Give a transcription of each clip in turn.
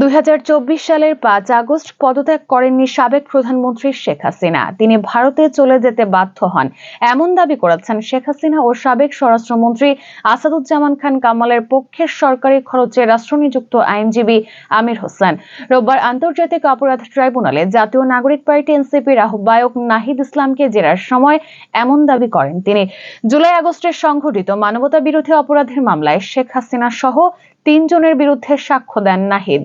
দুই হাজার চব্বিশ সালের পাঁচ আগস্ট পদত্যাগ করেননি সাবেক প্রধানমন্ত্রী শেখ হাসিনা। তিনি ভারতে চলে যেতে বাধ্য হন। এমন দাবি করেছেন শেখ হাসিনা ও সাবেক স্বরাষ্ট্রমন্ত্রী আসাদুজ্জামান খান কামালের পক্ষের সরকারি খরচে রাষ্ট্রনিযুক্ত আইনজীবী আমির হোসেন। রোববার আন্তর্জাতিক অপরাধ ট্রাইব্যুনালে জাতীয় নাগরিক পার্টি এনসিপির আহ্বায়ক নাহিদ ইসলামকে জেরার সময় এমন দাবি করেন তিনি। জুলাই আগস্টের সংঘটিত মানবতা বিরোধী অপরাধের মামলায় শেখ হাসিনা সহ তিনজনের বিরুদ্ধে সাক্ষ্য দেন নাহিদ।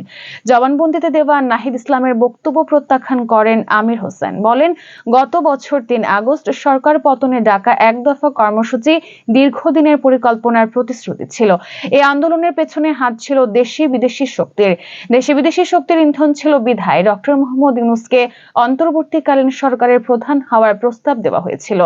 জবানবন্দিতে দেওয়া নাহিদ ইসলামের বক্তব্য প্রত্যাখ্যান করেন আমির হোসেন। বলেন, গত বছর তিন আগস্ট সরকার পতনে ডাকা এক দফা কর্মসূচি দীর্ঘদিনের পরিকল্পনার প্রতিশ্রুতি ছিল। এই আন্দোলনের পেছনে হাত ছিল দেশি বিদেশি শক্তির। দেশি বিদেশি শক্তির ইন্ধন ছিল বিধায়। ডক্টর মোহাম্মদ ইউনুসকে অন্তর্বর্তীকালীন সরকারের প্রধান হওয়ার প্রস্তাব দেওয়া হয়েছিল।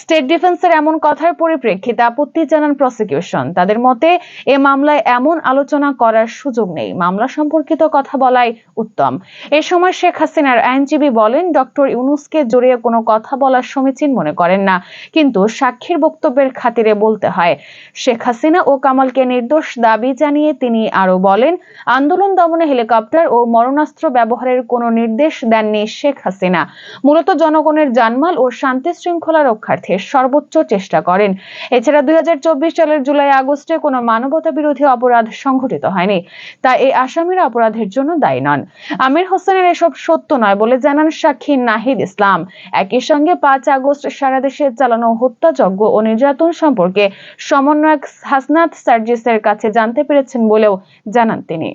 স্টেট ডিফেন্সের এমন কথার পরিপ্রেক্ষিতে আপত্তি জানান প্রসিকিউশন। তাদের মতে, এ মামলায় এমন আলোচনা করার সুযোগ নেই। মামলা সম্পর্কিত কথা বলাই উত্তম। এ সময় শেখ হাসিনার আইনজীবী বলেন, ডক্টর ইউনুসকে জড়িয়ে কোনো কথা বলার সমীচীন মনে করেন না। কিন্তু সাক্ষীর বক্তব্যের খাতিরে বলতে হয়, শেখ হাসিনা ও কামালকে নির্দোষ দাবি জানিয়ে তিনি আরও বলেন, আন্দোলন দমনে হেলিকপ্টার ও মরণাস্ত্র ব্যবহারের কোনো নির্দেশ দেননি শেখ হাসিনা। মূলত জনগণের জানমাল ও শান্তি শৃঙ্খলা রক্ষার্থে সর্বোচ্চ চেষ্টা করেন। এছাড়া দুই হাজার চব্বিশ সালের জুলাই আগস্টে কোনো মানবতা বিরোধী অপরাধ সংঘটিত হয়নি। তা এই আসামিরা অপরাধের জন্য দায়ী নন। আমির হোসেনের এসব সত্য নয় বলে জানান সাক্ষী নাহিদ ইসলাম। একই সঙ্গে পাঁচ আগস্ট সারা দেশে চালানো হত্যাযজ্ঞ ও নির্যাতন সম্পর্কে সমন্বয়ক হাসনাত সার্জিসের কাছে জানতে পেরেছেন বলেও জানান তিনি।